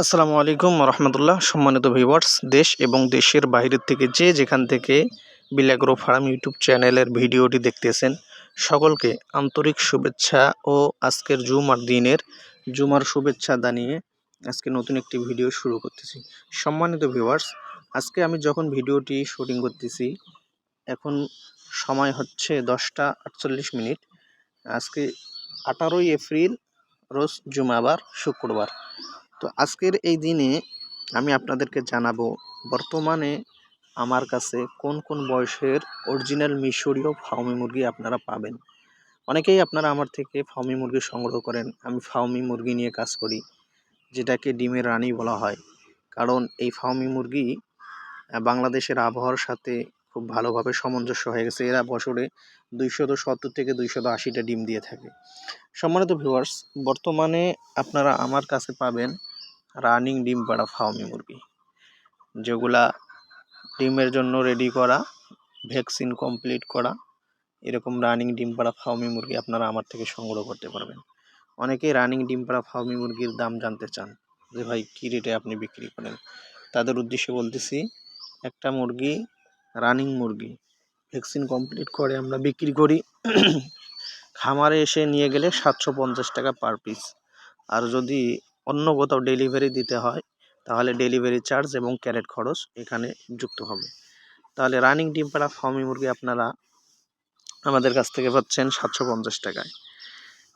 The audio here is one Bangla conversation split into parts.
আসসালামু আলাইকুম রহমতুল্লাহ। সম্মানিত ভিউয়ার্স, দেশ এবং দেশের বাইরের থেকে যে যেখান থেকে বিলাগ্রো ফার্ম ইউটিউব চ্যানেলের ভিডিওটি দেখতেছেন, সকলকে আন্তরিক শুভেচ্ছা ও আজকের জুমার দিনের, জুমার শুভেচ্ছা জানিয়ে আজকে নতুন একটি ভিডিও শুরু করতেছি। সম্মানিত ভিউয়ার্স, আজকে আমি যখন ভিডিওটি শুটিং করতেছি, এখন সময় হচ্ছে দশটা আটচল্লিশ মিনিট। আজকে আঠারোই এপ্রিল, রোজ জুমাবার, শুক্রবার। তো আজকের এই দিনে আমি আপনাদেরকে জানাব, বর্তমানে আমার কাছে কোন কোন বয়সের অরিজিনাল মিশরীয় ফাউমি মুরগি আপনারা পাবেন। অনেকেই আপনারা আমার থেকে ফাউমি মুরগি সংগ্রহ করেন, আমি ফাউমি মুরগি নিয়ে কাজ করি, যেটাকে ডিমের রানী বলা হয়। কারণ এই ফাউমি মুরগি বাংলাদেশের আবহাওয়ার সাথে খুব ভালোভাবে সামঞ্জস্য হয়ে গেছে। এরা বছরে দুইশত সত্তর থেকে দুইশত আশিটা ডিম দিয়ে থাকে। সম্মানিত ভিউয়ার্স বর্তমানে আপনারা আমার কাছে পাবেন রানিং ডিম পাড়া ফার্মি মুরগি। যেগুলা ডিমের জন্য রেডি করা ভ্যাকসিন কমপ্লিট করা, এরকম রানিং ডিম পাড়া ফার্মি মুরগি আপনারা আমার থেকে সংগ্রহ করতে পারবেন। অনেকেই রানিং ডিম পাড়া ফার্মি মুরগির দাম জানতে চান যে, ভাই, কী রেটে আপনি বিক্রি করেন? তাদের উদ্দেশ্যে বলতেছি, একটা মুরগি রানিং মুরগি ভ্যাকসিন কমপ্লিট করে আমরা বিক্রি করি। খামারে এসে নিয়ে গেলে সাতশো পঞ্চাশ টাকা পার পিস আর যদি অন্য কোথাও ডেলিভারি দিতে হয়, তাহলে ডেলিভারি চার্জ এবং ক্যারেট খরচ এখানে যুক্ত হবে। তাহলে রানিং ডিম পাড়া ফার্মি মুরগি আপনারা আমাদের কাছ থেকে পাচ্ছেন সাতশো পঞ্চাশ টাকায়।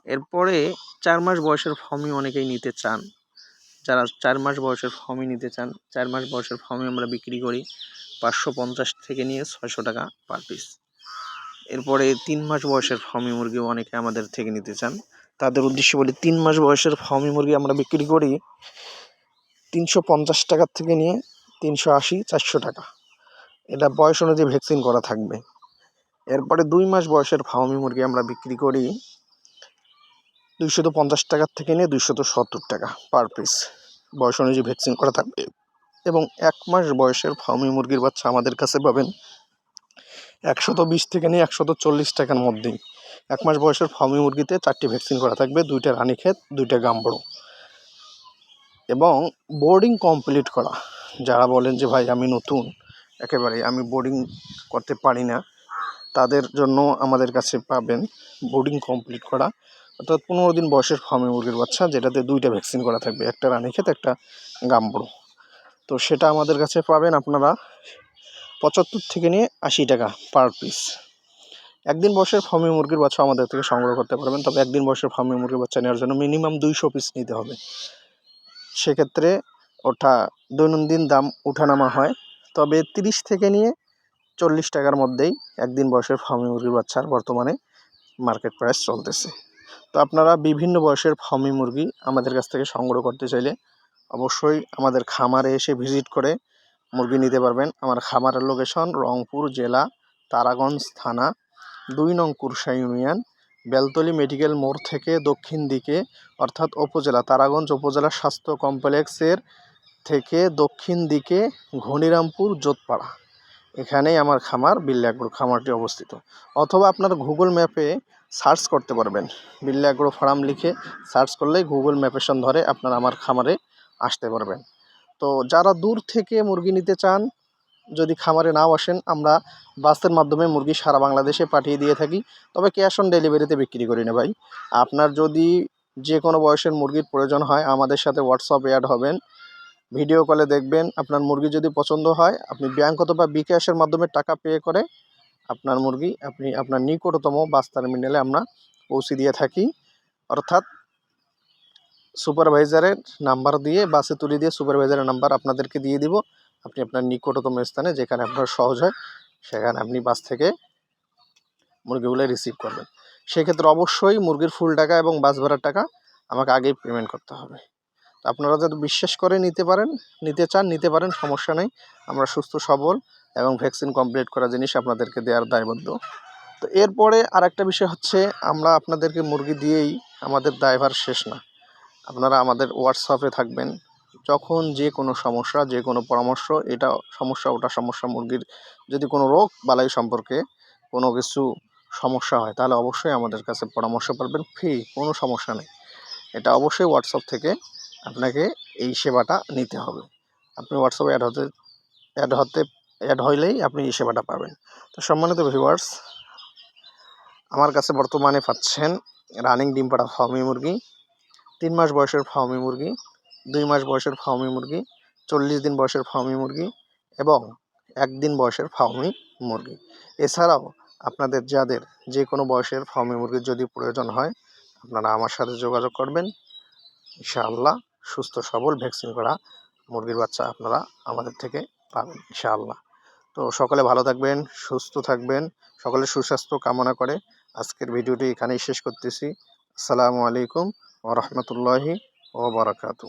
এরপরে চার মাস বয়সের ফর্মি অনেকেই নিতে চান। যারা চার মাস বয়সের ফর্মি নিতে চান, চার মাস বয়সের ফর্মি আমরা বিক্রি করি পাঁচশো পঞ্চাশ থেকে নিয়ে ছয়শো টাকা পার পিস এরপরে তিন মাস বয়সের ফর্মি মুরগিও অনেকে আমাদের থেকে নিতে চান। তাদের উদ্দেশ্যে বলি তিন মাস বয়সের ফার্মি মুরগি আমরা বিক্রি করি তিনশো পঞ্চাশ টাকার থেকে নিয়ে তিনশো আশি, চারশো টাকা। এটা বয়স অনুযায়ী ভ্যাকসিন করা থাকবে। এরপরে দুই মাস বয়সের ফার্মি মুরগি আমরা বিক্রি করি দুইশত পঞ্চাশ টাকার থেকে নিয়ে দুইশত সত্তর টাকা পার পিস বয়স অনুযায়ী ভ্যাকসিন করা থাকবে। এবং এক মাস বয়সের ফার্মি মুরগির বাচ্চা আমাদের কাছে পাবেন একশত বিশ থেকে নিয়ে একশত চল্লিশ টাকার মধ্যেই। এক মাস বয়সের ফার্মি মুরগিতে চারটি ভ্যাকসিন করা থাকবে, দুইটা রানীক্ষেত দুইটা গাম্বড়ো এবং বোর্ডিং কমপ্লিট করা। যারা বলেন যে, ভাই, আমি নতুন একেবারে আমি বোর্ডিং করতে পারি না, তাদের জন্য আমাদের কাছে পাবেন বোর্ডিং কমপ্লিট করা। অর্থাৎ পনেরো দিন বয়সের ফার্মি মুরগির বাচ্চা, যেটাতে দুইটা ভ্যাকসিন করা থাকবে, একটা রানীক্ষেত একটা গাম্বড়ো তো সেটা আমাদের কাছে পাবেন আপনারা পঁচাত্তর থেকে নিয়ে আশি টাকা পার পিস একদিন বয়সের ফার্মি মুরগির বাচ্চা আমাদের থেকে সংগ্রহ করতে পারবেন, তবে একদিন বয়সের ফার্মি মুরগির বাচ্চা নেওয়ার জন্য মিনিমাম দুইশো পিস নিতে হবে। সেক্ষেত্রে ওটা দৈনন্দিন দাম উঠানামা হয়, তবে তিরিশ থেকে নিয়ে চল্লিশ টাকার মধ্যেই একদিন বয়সের ফার্মি মুরগির বাচ্চার বর্তমানে মার্কেট প্রাইস চলতেছে। তো আপনারা বিভিন্ন বয়সের ফার্মি মুরগি আমাদের কাছ থেকে সংগ্রহ করতে চাইলে অবশ্যই আমাদের খামারে এসে ভিজিট করে মুরগি নিতে পারবেন। আমার খামারের লোকেশন রংপুর জেলা, তারাগঞ্জ থানা দুই নং কুরসা ইউনিয়ন, বেলতলি মেডিকেল মোড় থেকে দক্ষিণ দিকে, অর্থাৎ উপজেলা, তারাগঞ্জ উপজেলা স্বাস্থ্য কমপ্লেক্সের থেকে দক্ষিণ দিকে ঘনিরামপুর জোতপাড়া। এখানেই আমার খামার, বিল্লাগ্রো খামারটি অবস্থিত। অথবা আপনার গুগল ম্যাপে সার্চ করতে পারবেন। বিল্লাগ্রো ফার্ম লিখে সার্চ করলেই গুগল ম্যাপেশন ধরে আপনার আমার খামারে আসতে পারবেন। তো যারা দূর থেকে মুরগি নিতে চান যদি খামারে নাও আসেন, আমরা বাসের মাধ্যমে মুরগি সারা বাংলাদেশে পাঠিয়ে দিয়ে থাকি। তবে ক্যাশ অন ডেলিভারিতে বিক্রি করি না ভাই। আপনার যদি যে কোনো বয়সের মুরগির প্রয়োজন হয়, আমাদের সাথে হোয়াটসঅ্যাপ অ্যাড হবেন। ভিডিও কলে দেখবেন, আপনার মুরগি যদি পছন্দ হয়, আপনি ব্যাঙ্ক অথবা বিকাশের মাধ্যমে টাকা পে করে আপনার মুরগি, আপনি আপনার নিকটতম বাস টার্মিনালে আমরা পৌঁছে দিয়ে থাকি। অর্থাৎ সুপারভাইজারের নাম্বার দিয়ে, বাসে তুলে দিয়ে সুপারভাইজারের নাম্বার আপনাদেরকে দিয়ে দিব। আপনি আপনার নিকটতম স্থানে যেখানে আপনার সহজ হয়, সেখানে আপনি বাস থেকে মুরগিগুলো রিসিভ করবেন। সেক্ষেত্রে অবশ্যই মুরগির ফুল টাকা এবং বাস ভাড়ার টাকা আমাকে আগেই পেমেন্ট করতে হবে। তো আপনারা যাতে বিশ্বাস করে নিতে পারেন, নিতে চান, নিতে পারেন, সমস্যা নেই। আমরা সুস্থ, সবল এবং ভ্যাকসিন কমপ্লিট করা জিনিস আপনাদেরকে দেওয়ার দায়বদ্ধ। তো এরপরে আর একটা বিষয় হচ্ছে, আমরা আপনাদেরকে মুরগি দিয়েই আমাদের দায়ভার শেষ না। আপনারা আমাদের হোয়াটসঅ্যাপে থাকবেন। যখন যে কোনো সমস্যা, যে কোনো পরামর্শ, এটা সমস্যা, ওটা সমস্যা মুরগির যদি কোনো রোগ, বালাই সম্পর্কে কোনো কিছু সমস্যা হয়, তাহলে অবশ্যই আমাদের কাছে পরামর্শ পাবেন। ফ্রি, কোনো সমস্যা নেই। এটা অবশ্যই হোয়াটসঅ্যাপ থেকে আপনাকে এই সেবাটা নিতে হবে। আপনি হোয়াটসঅ্যাপে অ্যাড হতে অ্যাড হতে অ্যাড হইলেই আপনি এই সেবাটা পাবেন। তো সম্মানিত ভিউয়ার্স আমার কাছে বর্তমানে পাচ্ছেন রানিং ডিম পাড়া ফার্মি মুরগি, তিন মাস বয়সের ফার্মি মুরগি। দুই মাস বয়সের ফার্মি মুরগি, চল্লিশ দিন বয়সের ফার্মি মুরগি এবং একদিন বয়সের ফার্মি মুরগি। এছাড়াও আপনাদের যাদের যে কোনো বয়সের ফার্মি মুরগির যদি প্রয়োজন হয়, আপনারা আমার সাথে যোগাযোগ করবেন। ইনশাআল্লাহ সুস্থ, সবল, ভ্যাকসিন করা মুরগির বাচ্চা আপনারা আমাদের থেকে পাবেন ইনশাআল্লাহ। তো সকলে ভালো থাকবেন, সুস্থ থাকবেন সকলে সুস্বাস্থ্য কামনা করে আজকের ভিডিওটি এখানেই শেষ করতেছি। আসসালামু আলাইকুম ও রহমতুল্লাহি ও বারাকাতু